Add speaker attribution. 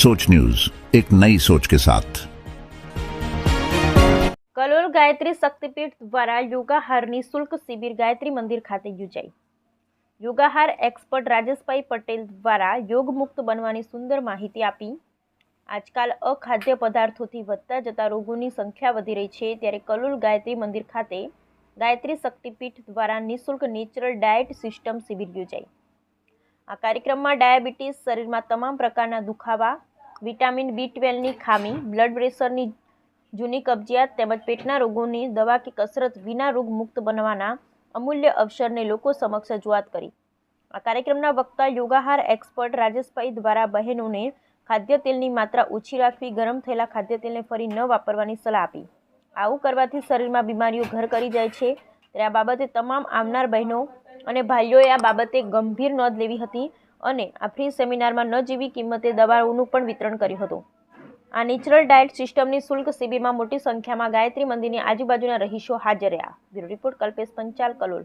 Speaker 1: सोच न्यूज एक नई सोच के साथ
Speaker 2: કલોલ ગાયત્રી શક્તિપીઠ દ્વારા યોગાહાર નિઃશુલ્ક શિબિર ગાયત્રી મંદિર ખાતે યોજાઈ યોગાહાર એક્સપર્ટ રાજેશભાઈ પટેલ દ્વારા યોગમુક્ત બનવાની સુંદર માહિતી આપી આજકાલ અખાદ્ય પદાર્થોથી વધતા જતા રોગોની સંખ્યા વધી રહી છે ત્યારે કલોલ ગાયત્રી મંદિર ખાતે ગાયત્રી શક્તિપીઠ દ્વારા નિઃશુલ્ક નેચરલ ડાયટ સિસ્ટમ શિબિર યોજાઈ આ કાર્યક્રમમાં ડાયાબિટીસ શરીરમાં તમામ પ્રકારના દુખાવા વિટામિન બી ટ્વેલ્વની ખામી, બ્લડ પ્રેશરની જૂની કબજિયાત તેમજ પેટના રોગોની દવા કે કસરત વિના રોગ મુક્ત બનવાના અમૂલ્ય અવસરને લોકો સમક્ષ રજૂઆત કરી. આ કાર્યક્રમના વક્તા યોગાહાર એક્સપર્ટ રાજેશભાઈ દ્વારા બહેનોને ખાદ્ય તેલની માત્રા ઓછી રાખવી, ગરમ થયેલા ખાદ્ય તેલને ફરી ન વાપરવાની સલાહ આપી. આવું કરવાથી શરીરમાં બીમારીઓ ઘર કરી જાય છે. ત્યારે આ બાબતે તમામ આવનાર બહેનો અને ભાઈઓએ આ બાબતે ગંભીર નોંધ લેવી હતી. અને આ ફ્રી સેમિનારમાં ન જેવી કિંમતે દવાઓનું પણ વિતરણ કર્યું હતું. આ નેચરલ ડાયટ સિસ્ટમની શુલ્ક શિબિરમાં મોટી સંખ્યામાં ગાયત્રી મંદિરની આજુબાજુના રહીશો હાજર રહ્યા. Bureau report Kalpesh Panchal, Kalol.